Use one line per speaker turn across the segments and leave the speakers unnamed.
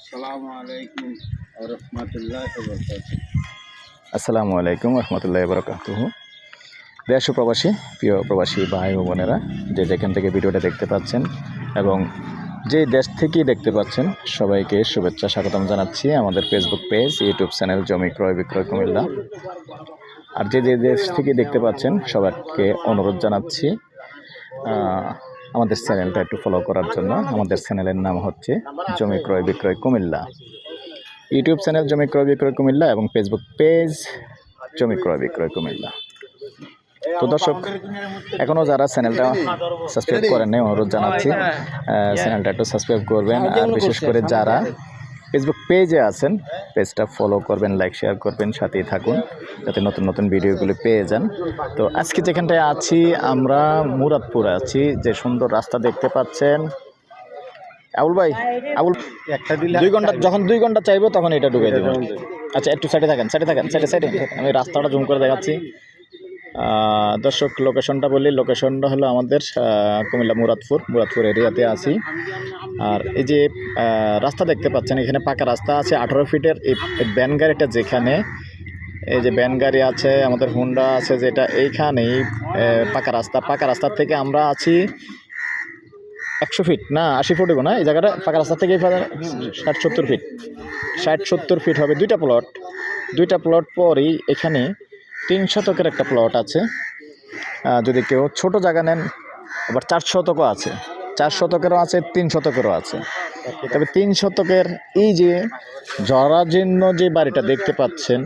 আসসালামু আলাইকুম রহমতুল্লাহ
আসসালামু দেশ প্রবাসী, প্রিয় প্রবাসী ভাই ও বোনেরা, যে যেখান থেকে ভিডিওটা দেখতে পাচ্ছেন এবং যে দেশ থেকেই দেখতে পাচ্ছেন, সবাইকে শুভেচ্ছা স্বাগতম জানাচ্ছি আমাদের ফেসবুক পেজ ইউটিউব চ্যানেল জমি ক্রয় বিক্রয় কুমিল্লা। আর যে যে দেশ থেকে দেখতে পাচ্ছেন, সবাইকে অনুরোধ জানাচ্ছি আমাদের চ্যানেলটা একটু ফলো করার জন্য। আমাদের চ্যানেলের নাম হচ্ছে জমি ক্রয় বিক্রয় কুমিল্লা। ইউটিউব চ্যানেল জমি ক্রয় বিক্রয় কুমিল্লা এবং ফেসবুক পেজ জমি ক্রয় বিক্রয় কুমিল্লা। তো দর্শক এখনও যারা চ্যানেলটা সাবস্ক্রাইব করেন নাই অনুরোধ জানাচ্ছি চ্যানেলটা একটু সাবস্ক্রাইব করবেন। আর বিশেষ করে যারা ফেসবুক পেজে আছেন। পেজটা ফলো করবেন লাইক শেয়ার করবেন সাথেই থাকুন যাতে নতুন নতুন ভিডিওগুলো পেয়ে যান। তো আজকে যেখানটায় আছি আমরা মুরাদপুরে আছি যে সুন্দর রাস্তা দেখতে পাচ্ছেন। আবুল ভাই আবুল
একটা দিলে
দুই ঘণ্টা যখন দুই ঘণ্টা চাইব তখন এটা ঢুকে দেবো। আচ্ছা একটু সাইডে থাকেন সাইডে থাকেন সাইডে সাইডে আমি রাস্তাটা জুম করে দেখাচ্ছি। দর্শক লোকেশনটা বলি। লোকেশনটা হলো আমাদের কুমিল্লা মুরাদপুর। মুরাদপুর এরিয়াতে আছি। আর এই যে রাস্তা দেখতে পাচ্ছেন, এখানে পাকা রাস্তা আছে আঠারো ফিটের। এই ব্যান গাড়িটা যেখানে, এই যে ব্যান গাড়ি আছে, আমাদের হুন্ডা আছে, যেটা এইখানেই পাকা রাস্তা। পাকা রাস্তা থেকে আমরা আছি একশো ফিট, না, আশি ফুট না? এই জায়গাটা পাকা রাস্তা থেকে ষাট সত্তর ফিট। ষাট সত্তর ফিট হবে দুইটা প্লট দুইটা প্লট পরই এখানে তিন শতকের একটা প্লট আছে যদি কেউ ছোট জায়গা নেন আবার চার শতকও আছে চার শতকেরও আছে তিন শতকেরও আছে তবে তিন শতকের এই যে জরাজীর্ণ যে বাড়িটা দেখতে পাচ্ছেন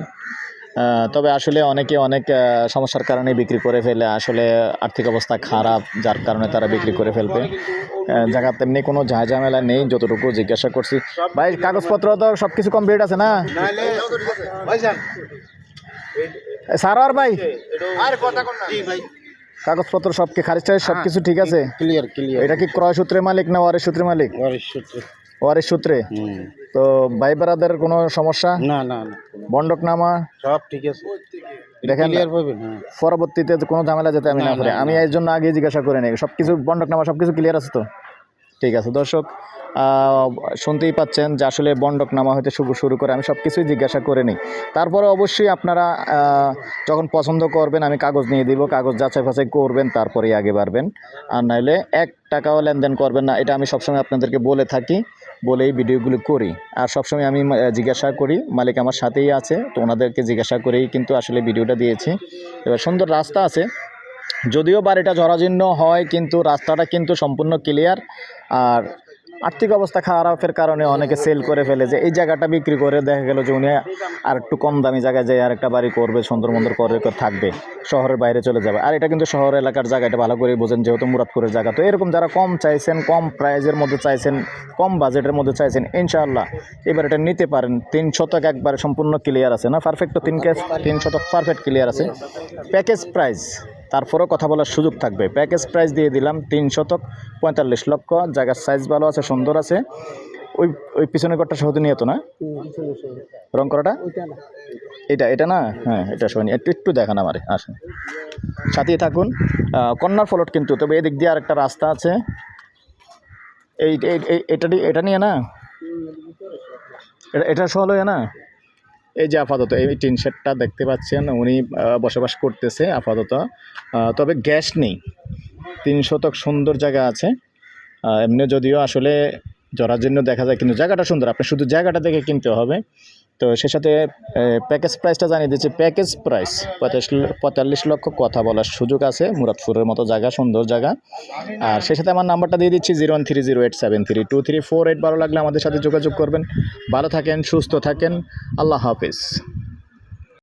তবে আসলে অনেকে অনেক সমস্যার কারণে বিক্রি করে ফেলে আসলে আর্থিক অবস্থা খারাপ যার কারণে তারা বিক্রি করে ফেলবে জায়গা তেমনি কোনো ঝামেলা নেই যতটুকু জিজ্ঞাসা করছি ভাই কাগজপত্র তো সব কিছু কমপ্লিট আছে না সারার ভাই?
আর কথা কোন জি ভাই।
কাগজপত্র সব কি খারিজ টারিজ সব কিছু ঠিক আছে?
ক্লিয়ার ক্লিয়ার
এটা কি ক্রয় সূত্রে মালিক না ওয়ারের সূত্রে মালিক?
ওয়ারিশ সূত্রে।
ওয়ারের সূত্রে? তো ভাই বেড়াদের কোনো সমস্যা?
না না না।
বন্ডক নামা?
সব ঠিক আছে।
দেখেন
ক্লিয়ার পাবেন হ্যাঁ।
পরবর্তীতে কোনো ঝামেলা যাতে আমি না করি। আমি এর জন্য আগে জিজ্ঞাসা করে নিই। সব কিছু বন্ডক নামা সব কিছু ক্লিয়ার আছে তো? ঠিক আছে দর্শক। শুনতেই পাচ্ছেন যে আসলে বন্ডক নামা হতে শুরু শুরু করে। আমি সব কিছুই জিজ্ঞাসা করে নিই। তারপরে অবশ্যই আপনারা যখন পছন্দ করবেন, আমি কাগজ নিয়ে দিব। কাগজ যাচাই ফাচাই করবেন, তারপরেই আগে বাড়বেন। আর নাহলে এক টাকাও লেনদেন করবেন না। এটা আমি সবসময় আপনাদেরকে বলে থাকি, বলেই ভিডিওগুলো করি। আর সবসময় আমি জিজ্ঞাসা করি, মালিক আমার সাথেই আছে, তো ওনাদেরকে জিজ্ঞাসা করেই কিন্তু আসলে ভিডিওটা দিয়েছি। এবার সুন্দর রাস্তা আছে। যদিও বাড়িটা জরাজীর্ণ হয়, কিন্তু রাস্তাটা কিন্তু সম্পূর্ণ ক্লিয়ার আর আর্থিক অবস্থা খারাপের কারণে অনেকে সেল করে ফেলে যে, এই জায়গাটা বিক্রি করে দেখা গেল যে উনি আর একটু কম দামি জায়গায় যেয়ে আর একটা বাড়ি করবে, সুন্দর মন্দর করে থাকবে, শহরের বাইরে চলে যাবে। আর এটা কিন্তু শহর এলাকার জায়গা, এটা ভালো করে বোঝেন যেহেতু মুরাদপুরের জায়গা। তো এরকম যারা কম চাইছেন, কম প্রাইজের মধ্যে চাইছেন, কম বাজেটের মধ্যে চাইছেন, ইনশাআল্লাহ এবার এটা নিতে পারেন। তিন শতক একবারে সম্পূর্ণ ক্লিয়ার আছে, না? পারফেক্ট তো তিন কেস তিন শতক পারফেক্ট ক্লিয়ার আছে। প্যাকেজ প্রাইস তারপরেও কথা বলার সুযোগ থাকবে। প্যাকেজ প্রাইস দিয়ে দিলাম তিন শতক পঁয়তাল্লিশ লক্ষ। জায়গার সাইজ ভালো আছে, সুন্দর আছে। ওই ওই পিছনের ঘরটা সহজে নিয়ে তো না? রং করাটা? এটা এটা না? হ্যাঁ এটা সবাই একটু একটু দেখান আমারে, আসেন। সাথেই থাকুন। কন্যার ফলট কিন্তু, তবে এদিক দিয়ে আরেকটা রাস্তা আছে। এই এটা এটা নিয়ে না? এটা এটা সহ লয়ে না? এই যে আপাতত এই টিন শেডটা দেখতে পাচ্ছেন, উনি বসবাস করতেছে আপাতত। তবে গ্যাস নেই। তিন শতক সুন্দর জায়গা আছে। এমনি যদিও আসলে জরাজীর্ণ দেখা যায়, কিন্তু জায়গাটা সুন্দর। আপনি শুধু জায়গাটা দেখে কিনতে হবে। তো সে সাথে প্যাকেজ প্রাইসটা জানিয়ে দিচ্ছি। প্যাকেজ প্রাইস পঁয়তাল্লিশ পঁয়তাল্লিশ লক্ষ কথা বলার সুযোগ আছে, মুরাদপুরের মতো জায়গা, সুন্দর জায়গা। আর সে সাথে আমার নাম্বারটা দিয়ে দিচ্ছি zero one three zero eight seven three two three four eight ভালো লাগলে আমাদের সাথে যোগাযোগ করবেন। ভালো থাকেন, সুস্থ থাকেন। আল্লাহ হাফিজ।